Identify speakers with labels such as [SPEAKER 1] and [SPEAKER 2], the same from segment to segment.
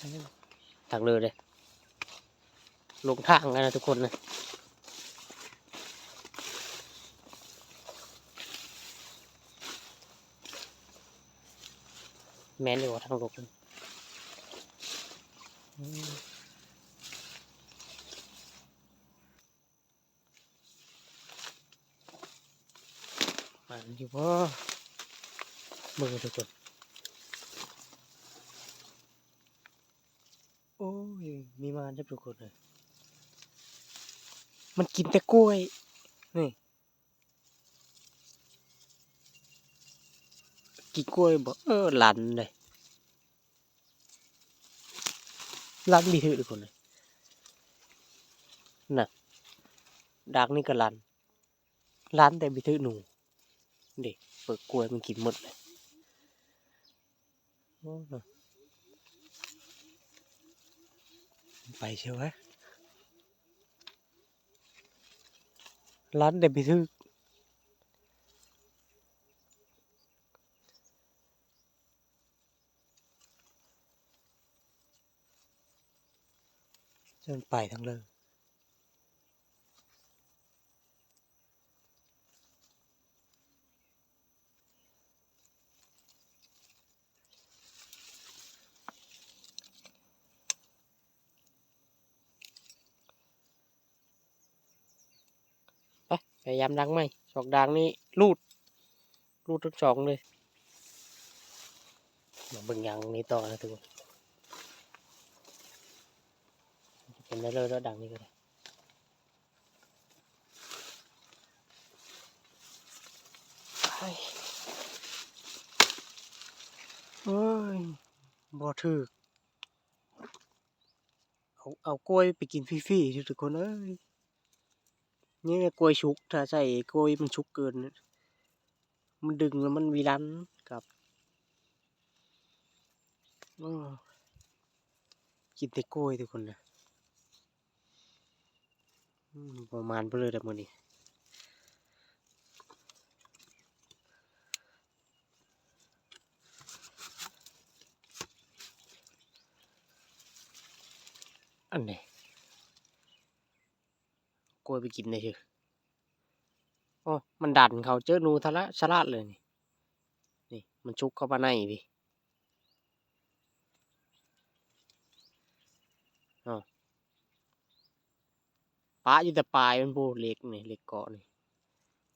[SPEAKER 1] ทางเลยเลยลงทางกันนะทุกคนนะแม่นอยู่ว่าทางลงมมันอยู่ว่ามือทุกคน โอ้ย มีมาได้ทุกคนเลยมันกินแต่กล้วย นี่ กินกล้วยบอกเออหลันเลยหลันมีถือทุกคนเลยน่ะดักนี่ก็หลันหลันแต่มีถือหนูเด็กเปิดกล้วยมันกินหมดเลยโอ้น่ะ ไปเชียวฮะร้านแต่มีถือจนไปทั้งเลย พยายามดังไหมสองดังนี่รูดรูดทั้งสองเลยมาเบิ่งยางนี้ต่อนะทุกคนเป็นได้เลยแล้วดังนี้ก็ได้เอ้ยบ่ถึกเอาเอากล้วยไปกินฟรีๆทุกคนเอ้ย นี่ไงกล้วยชุก ถ้าใส่กล้วยมันชุกเกิน มันดึงแล้วมันวีรันกับกินแต่กล้วยทุกคนนะประมาณเลอแต่มือนี้อันไหน กล้วยไปกินได้เชียวโอ้มันดันเขาเจอหนูทะละฉลาดเลยนี่นี่ มันชุกเข้ามาในพี่อปลาอยู่แต่ปลายมันโบเล็กนี่เล็กเกาะนี่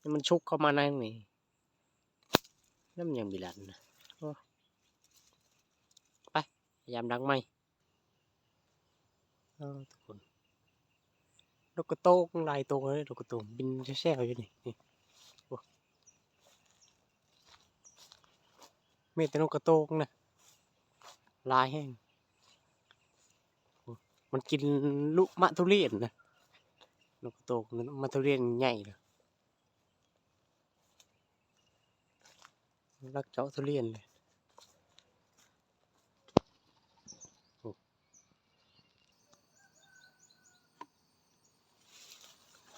[SPEAKER 1] นี่มันชุกเข้ามาในนี่นั่นมันยังบิลันนะไปพยายามดังไหมทุกคน นกกระโตกลายตัวเลยนกกระโตกบินแช่ๆอยู่นี่นี่โอ้มีแต่นกกระโตกนะลายแห้งมันกินลูกมะทุเรียนนะนกกระโตกนั้นมะทุเรียนใหญ่เลยรักเจ้าทุเรียนเลย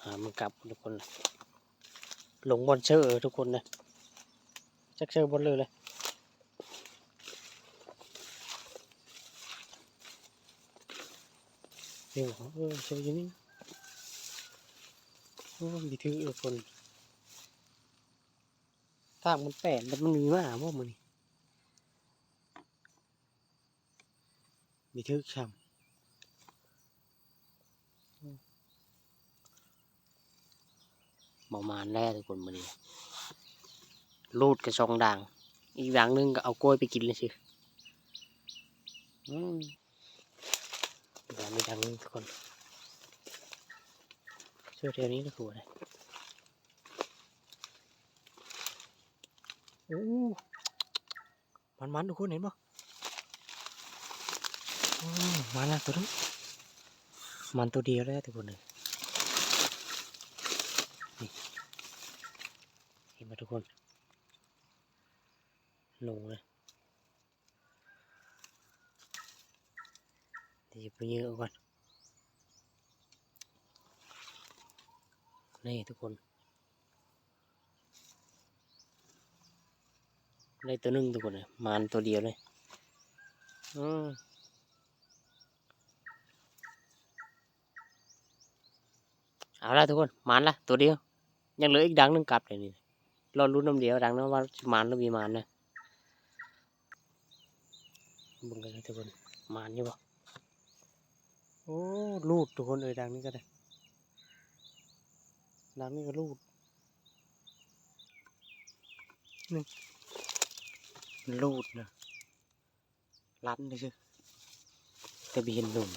[SPEAKER 1] หามันกลับทุกคนลยหลงบอลเชอร์ทุกคนนะจักเชอร์บอลเลยเลยเดี๋ยวเออเจออยู่นี่โอ้มีถือทุกคนทางมันแปลกมันมีมาว่ามันนี่มีถือช้ำ ประมาณแรกทุกคนมันนี่รูดกระชองด่าง อีกด่างหนึงก็เอากล้วยไปกินเลยสิอืมด่างไม่ดังนี้ทุกคนเชื่อเทียวนี้ก็คืออะไรโอ้มันมันๆทุกคนเห็นปะอืมมาแล้วตัวนึงมันตัวเดียวแล้วทุกคนเลย ทุกคน ลงเลยหยิบเยอะก่อน นี่ทุกคนได้ตัวนึงทุกคนเลยมานตัวเดียวเลยอือเอาละทุกคนมันละตัวเดียว ยังเหลืออีกดังนึงกลับเลยนี่ รอรุ่นน้ำเดียวดังนั้นว่าสิหมานหรือมีหมานนะเบึงกันนะทุกคนหมานอยู่บ่โอ้ลูดทุกคนเอ้ยดังนี้ก็ได้ดังนี้ก็ลูดนี่มันลูดนะรันเลยใช่แต่บีเห็นหนุ่ม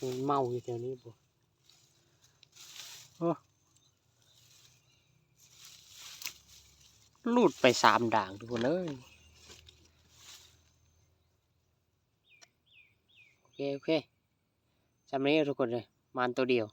[SPEAKER 1] มันเมาอยู่แถวนี้บ่โอ้ลูดไปสามด่างทุกคนเอ้ยโอเค โอเคจำนี้ทุกคนเลยมันตัวเดียว